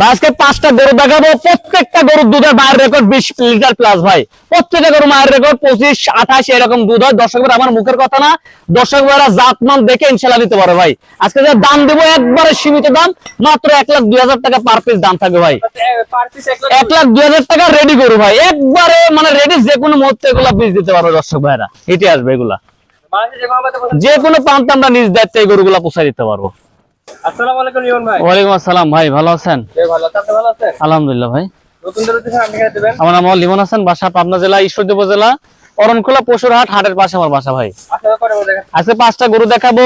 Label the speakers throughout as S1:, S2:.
S1: আজকে পাঁচটা গরু দেখাবো। প্রত্যেকটা গরুর দুধের মায়ের রেকর্ড বিশ লিটার প্লাস ভাই। প্রত্যেকটা গরু মায়ের রেকর্ড পঁচিশ আঠাশ এরকম দুধ হয়। দর্শক আমার মুখের কথা না। দর্শক ভাইরা জাত মান দেখে ইনশাল্লাহ নিতে পারে ভাই। আজকে যে দাম দেবো একবারে সীমিত দাম মাত্র এক লাখ দুই হাজার টাকা পার পিস দাম থাকবে ভাই।
S2: এক
S1: লাখ দুই হাজার টাকা রেডি করু ভাই। একবারে মানে রেডি যে কোনো মুহূর্তে এগুলা বীজ দিতে পারবে দর্শক ভাইরা। এটি আসবে এগুলা।
S2: কোনো
S1: যে কোনো প্রান্তে আমরা নিজ দায়িত্বে এই গরুগুলা পোষাই দিতে পারব।
S2: আসসালামু আলাইকুম ভাই।
S1: আসসালাম ভাই ভালো আছেন?
S2: ভালো আছেন ভালো আছেন?
S1: আলহামদুলিল্লাহ ভাই।
S2: নতুনদের উদ্দেশ্যে আপনি দেবেন?
S1: আমার নাম লিমন হাসান বাসা পাবনা জেলা ঈশ্বরদী উপজেলা অরণখোলা পশুর হাট হাটের পাশে আমার বাসা ভাই।
S2: দেখা
S1: আজকে পাঁচটা গরু দেখাবো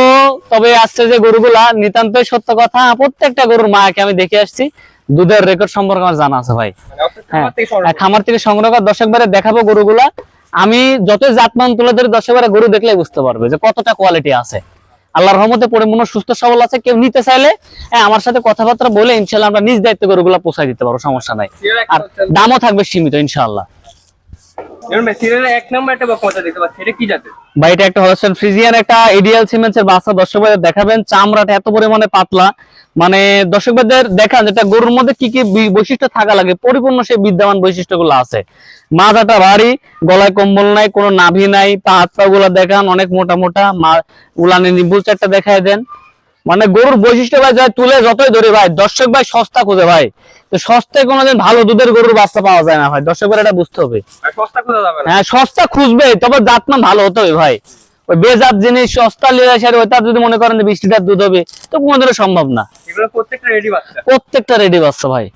S1: তবে আজকে যে গরুগুলা নিতান্তই সত্য কথা প্রত্যেকটা গরুর মাকে আমি দেখে আসছি। দুধের রেকর্ড সম্পর্কে আমার জানা আছে ভাই।
S2: মানে
S1: হ্যাঁ
S2: খামার থেকে সংগ্রহ
S1: করে দর্শক বারে দেখাবো গরুগুলা। আমি যতই জাতমান তুলে ধরি দর্শক বারে গরু দেখলে বুঝতে পারবে যে কতটা কোয়ালিটি আছে। আল্লাহর রহমতে পড়ে মনে সুস্থ সবল আছে কেউ নিতে চাইলে হ্যাঁ আমার সাথে কথাবার্তা বলে ইনশাল্লাহ আমরা নিজ দায়িত্ব করে ওগুলো পৌঁছায় দিতে পারো সমস্যা নাই। আর দামও থাকবে সীমিত
S2: সিরিয়ালের এক
S1: মানে দেখান যেটা গরুর মধ্যে কি কি বৈশিষ্ট্য থাকা লাগে, পরিপূর্ণ সেই বিদ্যমান বৈশিষ্ট্যগুলো আছে। মাথাটা ভারী, গলায় কম্বল নাই, কোনো নাভি নাই, পা হাত পা গুলা দেখান, অনেক মোটা মোটা মা উলানে নিম্বুল চারটা দেখায় দেন। মানে গরুর বৈশিষ্ট্য ভাই যা তুলে যতই ধরে ভাই দর্শক ভাই সস্তা খুঁজে ভাই। তো সস্তায় কোনোদিন ভালো দুধের গরুর বাচ্চা পাওয়া যায় না ভাই দর্শক ভাই এটা বুঝতে হবে।
S2: না।
S1: হ্যাঁ সস্তা খুঁজবে তবে জাতমান ভালো হতে হবে ভাই। ওই বেজাত জিনিস সস্তা লিয়ে আর ওইটা যদি মনে করেন বিশ লিটার দুধ হবে তো কোনোদিনও সম্ভব না।
S2: প্রত্যেকটা রেডি বাচ্চা।
S1: প্রত্যেকটা রেডি বাচ্চা ভাই।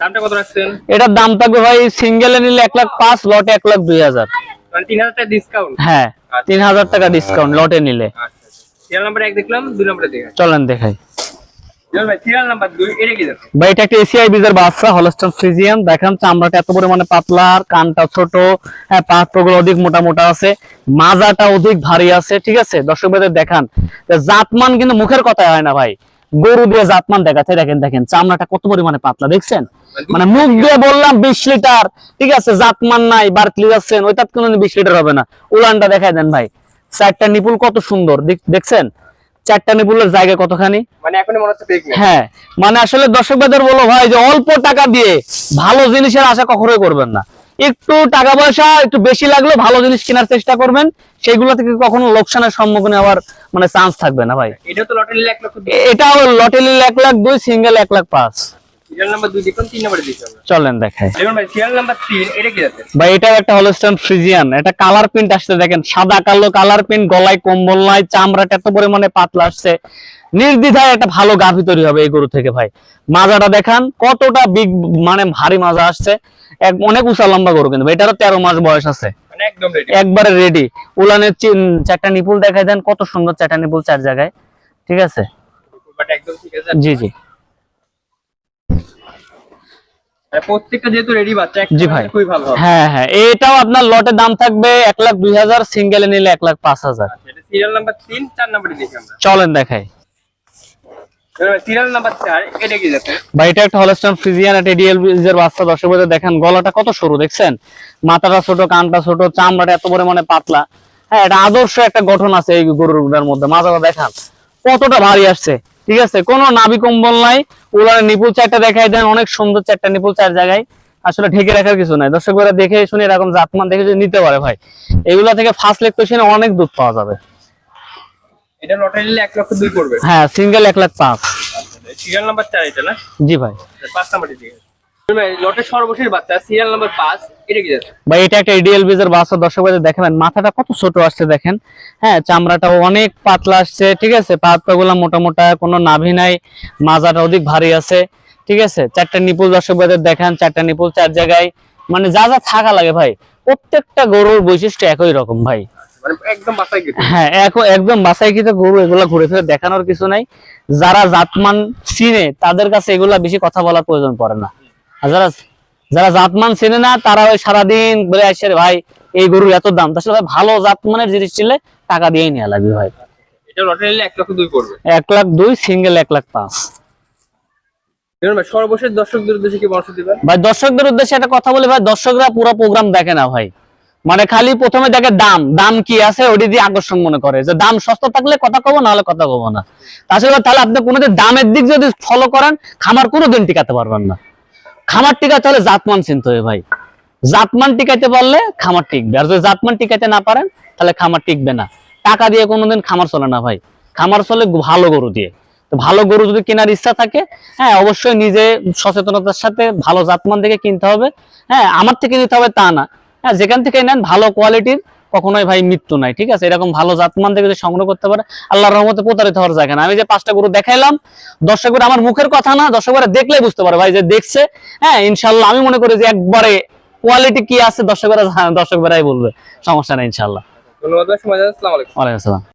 S2: দামটা কত রাখছেন?
S1: এটার দাম থাকবে ভাই সিঙ্গেলে নিলে এক লাখ পাঁচ লটে এক লাখ দুই হাজার।
S2: মানে তিন হাজার টাকা ডিসকাউন্ট
S1: হ্যাঁ তিন হাজার টাকা ডিসকাউন্ট লটে নিলে।
S2: আচ্ছা। সিরিয়াল নাম্বার এক দেখলাম দুই নম্বরে দেখে
S1: চলেন দেখাই।
S2: ভাই সিরিয়াল নাম্বার দুই এটা কি জাতের
S1: ভাই এটা একটা এসিআই বীজের বাচ্চা হলস্টন ফ্রিজিয়ান দেখেন চামড়াটা এত পরিমাণে পাতলা আর কানটা ছোট হ্যাঁ পাত্রগুলো অধিক মোটা মোটা আছে মাজাটা অধিক ভারী আছে ঠিক আছে? দর্শক ভাইদের দেখান। জাতমান কিন্তু মুখের কথা হয় না ভাই। গরু দিয়ে জাতমান দেখাচ্ছে দেখেন দেখেন চামড়াটা কত পরিমাণে পাতলা দেখছেন? মানে মুখ দিয়ে বললাম বিশ লিটার ঠিক আছে? জাতমান নাই বার্কলি যাচ্ছেন ওইটা কোনো বিশ লিটার হবে না। উলানটা দেখাই দেন ভাই। চারটা নিপুল কত সুন্দর দেখছেন? চারটা নিপুলের জায়গা কতখানি?
S2: মানে মনে
S1: হ্যাঁ মানে আসলে দর্শক ভাইদের বলো ভাই যে অল্প টাকা দিয়ে ভালো জিনিসের আশা কখনোই করবেন না। একটু টাকা পয়সা একটু বেশি লাগলে ভালো জিনিস কেনার চেষ্টা করবেন সেগুলো থেকে কখনো লোকসানের সম্মুখীন হওয়ার মানে চান্স থাকবে না ভাই।
S2: এটা তো লটারি এক
S1: এটা লটেলি এক লাখ দুই সিঙ্গেল এক লাখ পাঁচ।
S2: সিরিয়াল নাম্বার দুই দেখলাম তিন নম্বরে দিচ্ছি আমরা।
S1: চলেন দেখাই।
S2: লিওন ভাই সিরিয়াল নাম্বার তিন এটা কি জাতের?
S1: ভাই এটাও একটা হলস্টাইন ফ্রিজিয়ান এটা কালার প্রিন্ট আসছে দেখেন সাদা কালো কালার প্রিন্ট গলায় কম্বল নাই চামড়াটা এত পরিমাণে পাতলা আসছে। নির্দ্বিধায় একটা ভালো গাভী তৈরি হবে এই গরু থেকে ভাই। মাজাটা দেখান কতটা বিগ মানে ভারী মাজা আসছে। এক অনেক উঁচা লম্বা গরু কিন্তু এটারও তেরো মাস বয়স আছে।
S2: মানে
S1: একবারে রেডি উলানের চারটা নিপুল দেখাই দেন কত সুন্দর চারটা নিপুল চার জায়গায়। ঠিক আছে। জি জি
S2: আর প্রত্যেকটা যেহেতু রেডি বাচ্চা
S1: জি ভাই।
S2: খুবই ভালো
S1: হ্যাঁ হ্যাঁ এটাও আপনার দাম থাকবে এক লাখ দুই হাজার সিঙ্গেলে নিলে এক লাখ পাঁচ হাজার।
S2: সিরিয়াল নাম্বার তিন চার নম্বরে দেখি আমরা।
S1: চলেন দেখাই। ভাইদের দেখেন গলাটা কত সরু দেখছেন? মাথাটা ছোট কানটা ছোট চামড়াটা এত পরিমাণে পাতলা। হ্যাঁ এটা আদর্শ একটা গঠন আছে এই গরুটার মধ্যে। মাথাটা দেখান কতটা ভারী আসছে। ঠিক আছে? কোনো নাবি কম্বল নাই। ওলার নিপুল চারটা দেখাই দেন অনেক সুন্দর চারটা নিপুল চার জায়গায়। আসলে ঢেকে রাখার কিছু নাই। দর্শক ভাইরা দেখে শুনে এরকম জাতমান দেখে যদি নিতে পারে ভাই। এগুলা থেকে ফার্স্ট লেগ লেকটোশনে অনেক দুধ পাওয়া যাবে।
S2: এটা লটারি নিলে 1 লক্ষ দুই পড়বে।
S1: হ্যাঁ সিঙ্গেল 1 লাখ পাঁচ।
S2: সিরিয়াল নাম্বার চার এটা না?
S1: জি ভাই।
S2: পাঁচ নাম্বার দিকে এটা
S1: একটা বীজের বাচ্চা। দর্শক মাথাটা কত ছোট আসছে দেখেন। হ্যাঁ চামড়াটা অনেক পাতলা আসছে ঠিক আছে? পাত পাগুলা মোটা মোটা কোনো নাভি নাই মাজাটা অধিক ভারী আছে ঠিক আছে? চারটা নিপুল দর্শক ভাইদের চারটা নিপুল চার জায়গায়। মানে যা যা থাকা লাগে ভাই প্রত্যেকটা গরুর বৈশিষ্ট্য একই রকম ভাই।
S2: মানে
S1: হ্যাঁ একদম বাসাইকৃত গরু এগুলা ঘুরে ফিরে দেখানোর কিছু নাই। যারা জাতমান চিনে তাদের কাছে এগুলা বেশি কথা বলার প্রয়োজন পড়ে না। যারা যারা জাতমান চেনে না তারা ওই সারাদিন বলে আসছে ভাই এই গরুর এত দাম। তাহলে ভাই ভালো জাতমানের জিনিস ছিলে টাকা দিয়েই নেওয়া লাগবে ভাই।
S2: এক
S1: লাখ দুই সিঙ্গেল এক লাখ পাঁচ।
S2: সর্বশেষ দর্শকদের উদ্দেশ্যে কি পরামর্শ দিবেন?
S1: ভাই দর্শকদের উদ্দেশ্যে একটা কথা বলি ভাই দর্শকরা পুরো প্রোগ্রাম দেখে না ভাই। মানে খালি প্রথমে দেখে দাম দাম কি আছে ওটি দিয়ে আকর্ষণ মনে করে। যে দাম সস্তা থাকলে কথা কব না হলে কথা কব না। তাছাড়া তাহলে আপনি কোনোদিন দামের দিক যদি ফলো করেন খামার কোনোদিন টিকাতে পারবেন না। খামার টিকাতে হলে জাতমান চিনতে হবে ভাই। জাতমান টিকাইতে পারলে খামার টিকবে। আর যদি জাতমান টিকাইতে না পারেন, তাহলে খামার টিকবে না। টাকা দিয়ে কোনোদিন খামার চলে না ভাই। খামার চলে ভালো গরু দিয়ে। তো ভালো গরু যদি কেনার ইচ্ছা থাকে হ্যাঁ অবশ্যই নিজে সচেতনতার সাথে ভালো জাতমান দেখে কিনতে হবে। হ্যাঁ আমার থেকে নিতে হবে তা না। হ্যাঁ যেখান থেকে নেন, ভালো কোয়ালিটির কখনোই ভাই মৃত্যু নাই ঠিক আছে? এরকম ভালো জাতমান থেকে যদি সংগ্রহ করতে পারে আল্লাহর রহমতে প্রতারিত হওয়ার জায়গা না আমি যে পাঁচটা গরু দেখাইলাম দর্শকের আমার মুখের কথা না দর্শকরা দেখলেই বুঝতে পারে ভাই যে দেখছে। হ্যাঁ ইনশাল্লাহ আমি মনে করি যে একবারে কোয়ালিটি কি আছে দর্শকরা দর্শকরাই বলবে। সমস্যা নেই ইনশাল্লাহ।
S2: ধন্যবাদ
S1: আসসালাম।